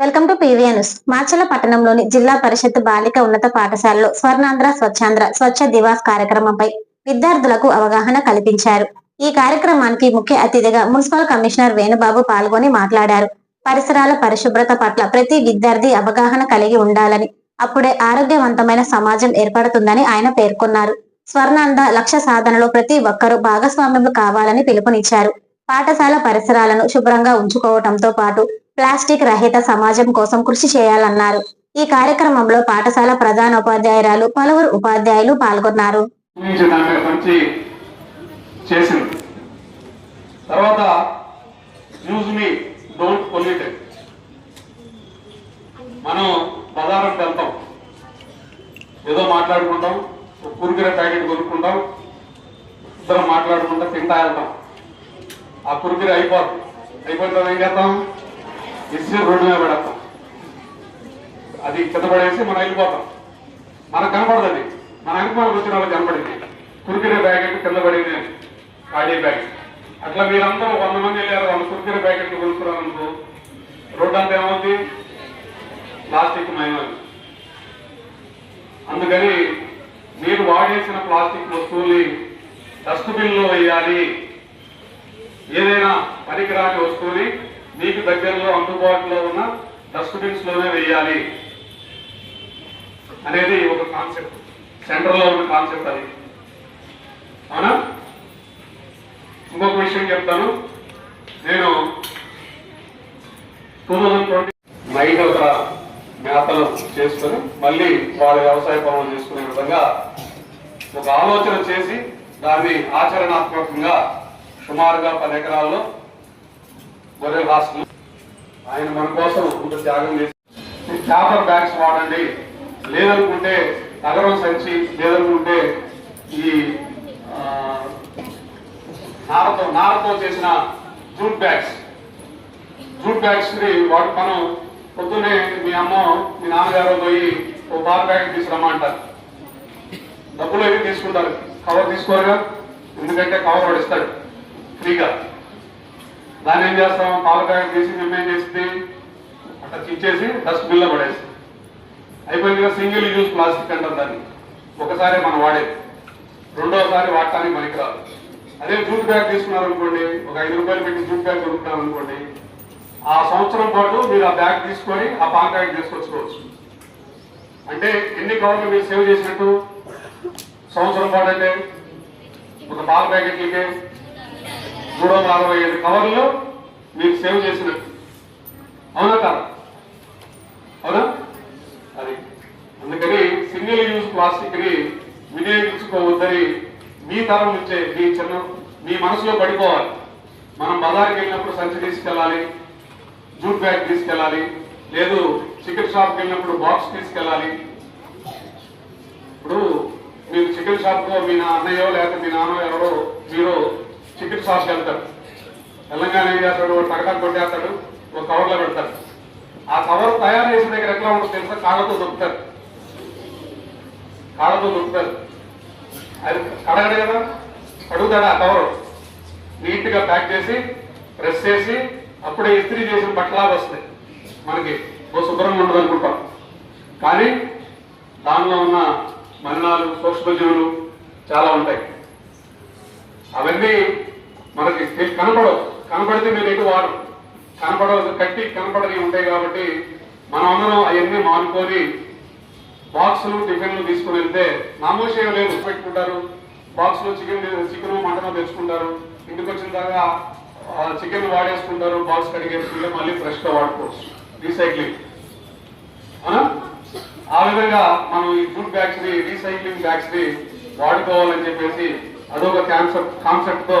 Welcome to PVN news. Macherla పట్టణంలోని జిల్లా పరిషత్ బాలిక ఉన్నత పాఠశాలలో స్వర్ణాంధ్ర స్వచ్ఛాంధ్ర స్వచ్ఛ దివాస్ కార్యక్రమంపై విద్యార్థులకు అవగాహన కల్పించారు. ఈ కార్యక్రమానికి ముఖ్య అతిథిగా మున్సిపల్ కమిషనర్ వేణుబాబు పాల్గొని మాట్లాడారు. పరిసరాల పరిశుభ్రత పట్ల ప్రతి విద్యార్థి అవగాహన కలిగి ఉండాలని అప్పుడే ఆరోగ్యవంతమైన సమాజం ఏర్పడుతుందని ఆయన పేర్కొన్నారు. స్వర్ణాంధ లక్ష్య సాధనలో ప్రతి ఒక్కరూ భాగస్వామ్యం కావాలని పిలుపునిచ్చారు. పాఠశాల పరిసరాలను శుభ్రంగా ఉంచుకోవటంతో పాటు ప్లాస్టిక్ రహిత సమాజం కోసం కృషి చేయాలన్నారు. ఈ కార్యక్రమంలో పాఠశాల ప్రధానోపాధ్యాయురాలు పలువురు ఉపాధ్యాయులు పాల్గొన్నారు. తర్వాత యూజ్ మీ డోంట్ పొల్యూట్ మనం బజారుకి వెళ్తాం. ఏదో మాట్లాడుకుంటాం కురికిర ప్యాకెట్ కొనుక్కుంటాం ఇద్దరం మాట్లాడుకుంటాం తింటా వెళ్తాం. ఆ కురికిర అయిపోతుంది అయిపోతే ఏం చేస్తాం? ఎస్సీ రోడ్డు మీద పెడతాం. అది కింద మనం వెళ్ళిపోతాం. మనకు కనపడదు అది. మన అనుభవం వచ్చిన వాళ్ళకి కనపడింది. కురికిరే ప్యాకెట్ కింద పడింది ఖాళీ ప్యాకెట్. అట్లా మీరందరూ వంద మంది వెళ్ళారు. వంద కురికిరే ప్యాకెట్లు కొనుక్కున్నారు అనుకో రోడ్డు అంతా ఏమవుతుంది ప్లాస్టిక్ మయమైంది అందుకని మీరు వాడేసిన ప్లాస్టిక్ వస్తువుని డస్ట్బిన్లో వేయాలి. ఏదైనా పనికిరాని వస్తువుని మీకు దగ్గరలో అందుబాటులో ఉన్న డస్ట్బిన్స్లోనే వేయాలి అనేది ఒక కాన్సెప్ట్ సెంటర్లో ఉన్న కాన్సెప్ట్ అది. అవునా? ఇంకొక విషయం చెప్తాను. నేను టూ థౌజండ్ ట్వంటీ నైట్ ఒక మేతలు చేసుకుని మళ్ళీ వాళ్ళ వ్యవసాయ పనులు చేసుకునే విధంగా ఒక ఆలోచన చేసి దాన్ని ఆచరణాత్మకంగా సుమారుగా పది ఎకరాల్లో గొర్రెల హాస్టల్ ఆయన మన కోసం ఇంత త్యాగం చేసి పేపర్ బ్యాగ్స్ వాడండి. లేదనుకుంటే నగరం సంచి లేదనుకుంటే ఈ నారతో నారతో చేసిన జూట్ బ్యాగ్స్. జూట్ బ్యాగ్స్ని వాటి మనం పొద్దున్నే మీ అమ్మ మీ నాన్నగారు పోయి ఓ బార్ ప్యాకెట్ తీసుకురమ్మంటారు డబ్బులు ఏవి తీసుకుంటారు? కవర్ తీసుకోరుగా? ఎందుకంటే కవర్ వాడు ఇస్తాడు. ఫ్రీగా. దాన్ని ఏం చేస్తాం? పాల ప్యాకెట్ తీసి మేము ఏం చేసింది అట్లా చిచ్చేసి డస్ట్బిన్లో పడేసి అయిపోయింది కదా సింగిల్ యూజ్ ప్లాస్టిక్ అంటారు దాన్ని. ఒకసారి మనం వాడేది. రెండోసారి వాడటానికి పనికిరాదు. అదే జూట్ బ్యాగ్ తీసుకున్నారు అనుకోండి ఒక ఐదు రూపాయలు పెట్టి జూట్ బ్యాగ్ కొనుక్కున్నారు అనుకోండి ఆ సంవత్సరం పాటు మీరు ఆ బ్యాగ్ తీసుకొని ఆ పాల ప్యాకెట్ తీసుకొచ్చుకోవచ్చు. అంటే ఎన్ని కవర్లు మీరు సేవ్ చేసినట్టు? సంవత్సరం పాటు అంటే ఒక పాల ప్యాకెట్లకే మూడు వందల అరవై ఐదు కవర్లు మీరు సేవ్ చేసినట్టు అవునా కాదా? అవునా? అది. అందుకని సింగిల్ యూజ్ ప్లాస్టిక్ని వినియోగించుకోవద్దని మీ తరం నుంచే మీ చిన్న మీ మనసులో పడిపోవాలి. మనం బజార్కి వెళ్ళినప్పుడు సంచి తీసుకెళ్ళాలి జూట్ బ్యాగ్ తీసుకెళ్ళాలి లేదు చికెన్ షాప్కి వెళ్ళినప్పుడు బాక్స్ తీసుకెళ్ళాలి. ఇప్పుడు మీరు చికెన్ షాప్లో మీ నా అన్నయ్యో లేకపోతే మీ నాన్న ఎవరో మీరు చికెన్ వెళ్తాడు. తెలంగాణ ఏం చేస్తాడు? టగటా కొట్టేస్తాడు. ఒక కవర్లో పెడతాడు. ఆ కవర్ తయారు చేసిన దగ్గర ఎట్లా ఉంటుంది తెలుసా? కాళ్ళతో దొక్కుతారు కాళ్ళతో దొక్కుతారు అది కడగడు కదా? కడుగుతాడు ఆ కవర్. నీట్గా ప్యాక్ చేసి ప్రెస్ చేసి అప్పుడే ఇస్త్రీ చేసిన బట్టలాగా వస్తాయి. మనకి ఓ శుభ్రంగా ఉండదు అనుకుంటాం. కానీ దానిలో ఉన్న మలినాలు సూక్ష్మజీవులు చాలా ఉంటాయి. అవన్నీ మనకి కనపడవు కనపడితే మీరు ఎటు వాడరు. కనపడవు కట్టి కనపడని ఉంటాయి కాబట్టి మనం అందరం అవన్నీ మానుకొని బాక్సులు టిఫిన్లు తీసుకుని వెళ్తే నామోషేయం లేదు పెట్టుకుంటారు బాక్స్లో చికెన్ చికెన్ మటన్ తెచ్చుకుంటారు. ఇంటికి వచ్చిన దాకా చికెన్ వాడేసుకుంటారు. బాక్స్ కడిగేసుకుంటే మళ్ళీ ఫ్రెష్గా వాడుకోవచ్చు. రీసైక్లింగ్. అవునా? ఆ విధంగా మనం ఈ ఫుడ్ బ్యాగ్స్ని రీసైక్లింగ్ బ్యాగ్స్ని వాడుకోవాలని చెప్పేసి అదొక కాన్సెప్ట్ కాన్సెప్ట్తో